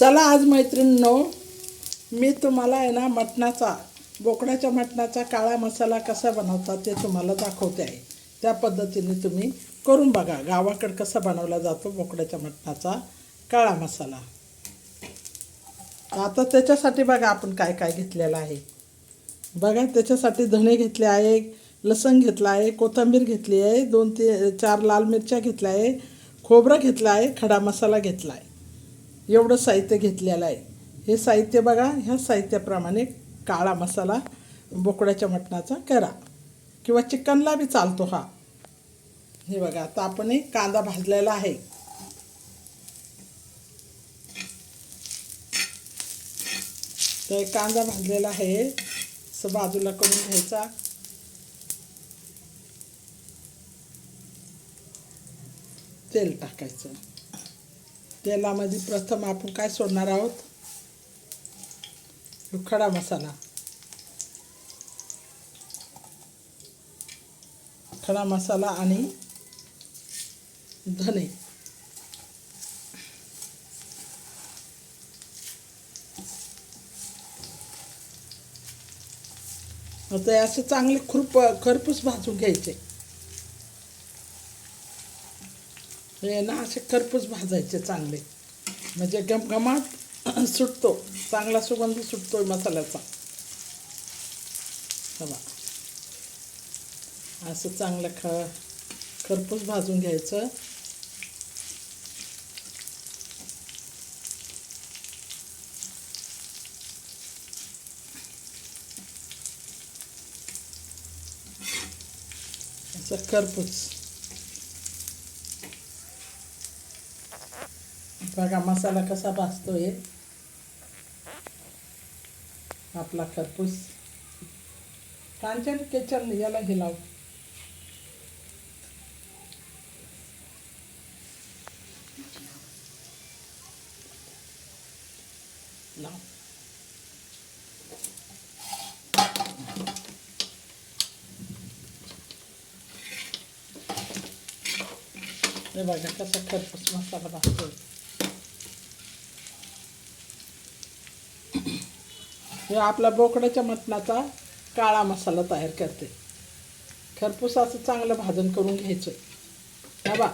चला आज मैत्रिणींनो मी तुम्हाला आहे ना मटणाचा बोकडाच्या मटणाचा काळा मसाला कसा बनवतात ते तुम्हाला दाखवते आहे. त्या पद्धतीने तुम्ही करून बघा गावाकडे कसा बनवला जातो बोकड्याच्या मटणाचा काळा मसाला. आता त्याच्यासाठी बघा आपण काय काय घेतलेलं आहे. बघा त्याच्यासाठी धणे घेतले आहे लसण घेतला आहे कोथिंबीर घेतली आहे दोन ते चार लाल मिरच्या घेतल्या आहे खोबरं घेतलं आहे खडा मसाला घेतला आहे. एवढं साहित्य घेतलेलं आहे. हे साहित्य बघा ह्या साहित्याप्रमाणे काळा मसाला बोकड्याच्या मटणाचा करा. किंवा चिकनला बी चालतो हा. हे बघा आता आपण एक कांदा भाजलेला आहे. तर कांदा भाजलेला आहे. असं बाजूला करून घ्यायचा. तेल टाकायचं. तेलामध्ये प्रथम आपण काय सोडणार आहोत? खडा मसाला. खडा मसाला आणि धने. आता हे असे चांगले खुरप खरपूस भाजून घ्यायचे हे ना असे खरपूस भाजायचे चांगले. म्हणजे घमघमाट सुटतो. चांगला सुगंध सुटतो मसाल्याचा. हवा. असं चांगलं ख खरपूस भाजून घ्यायचं. असं खरपूस. बघा मसाला कसा भाजतोय. आपला खरपूस. कांचन केचन याला हे लाव. बघा कसा खरपूस मसाला भाजतोय. हे आपला बोकड्याच्या मटणाचा काळा मसाला तयार करते. खरपूस असं चांगलं भाजण करून घ्यायचं. हा बा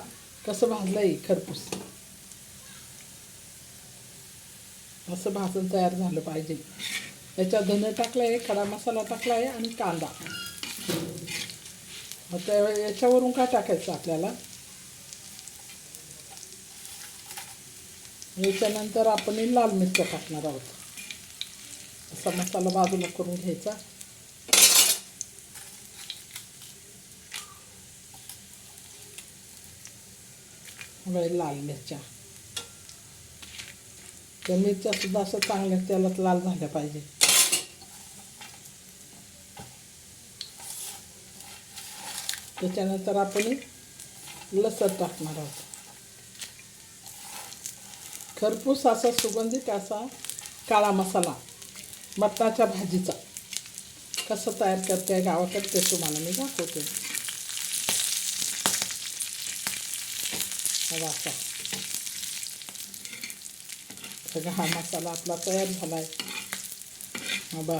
कसं भाजलं आहे खरपूस. असं भाजण तयार झालं पाहिजे. याच्यात धने टाकलं आहे खडा मसाला टाकला आहे आणि कांदा. आता याच्यावरून काय टाकायचं आपल्याला? याच्यानंतर आपण लाल मिरच्या टाकणार आहोत. असा मसाला बाजूला करून घ्यायचा. लाल मिरच्या. त्या मिरच्या सुद्धा असं चांगल्या तेलात लाल झाल्या पाहिजे. त्याच्यानंतर आपण लसण टाकणार आहोत. खरपूस असा सुगंधित असा काळा मसाला. मटणाच्या भाजीचा. कसं तयार करते गावाकडे ते तुम्हाला मी दाखवते. असा सगळा हा मसाला आपला तयार झाला आहे बा.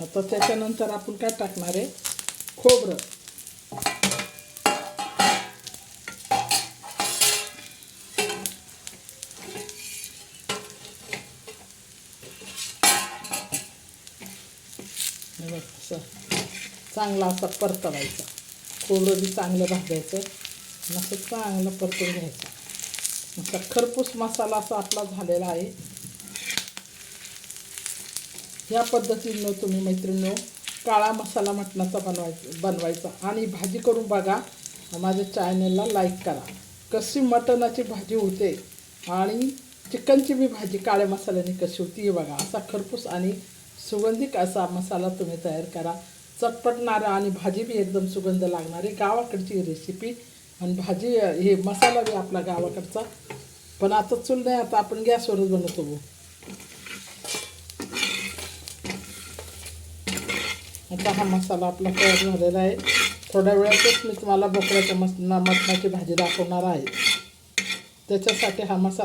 आता त्याच्यानंतर आपण काय टाकणार आहे? खोबरं. बघ असं चांगला असा परतवायचा. खोबरं बी चांगलं भाजायचं. असं चांगलं परतून घ्यायचं. असा खरपूस मसाला असा आपला झालेला आहे. या पद्धतीनं तुम्ही मैत्रिणीनो काळा मसाला मटणाचा बनवायचा बनवायचा. आणि भाजी करून बघा माझ्या चॅनलला लाईक करा. कशी मटणाची भाजी होते आणि चिकनची बी भाजी काळ्या मसाल्याने कशी होती हे बघा. असा खरपूस आणि सुगंधिक असा मसाला तुम्ही तयार करा. चटपटणारा आणि भाजी बी एकदम सुगंध लागणारी गावाकडची रेसिपी आणि भाजी हे मसाला बी आपला गावाकडचा. पण आता चूल नाही आता आपण गॅसवरच बनवतो आता हा मसाला आपला तयार झालेला आहे. थोड्या वेळातच मी तुम्हाला बोकड्याच्या मस मटणाची भाजी दाखवणार आहे. त्याच्यासाठी हा मसाला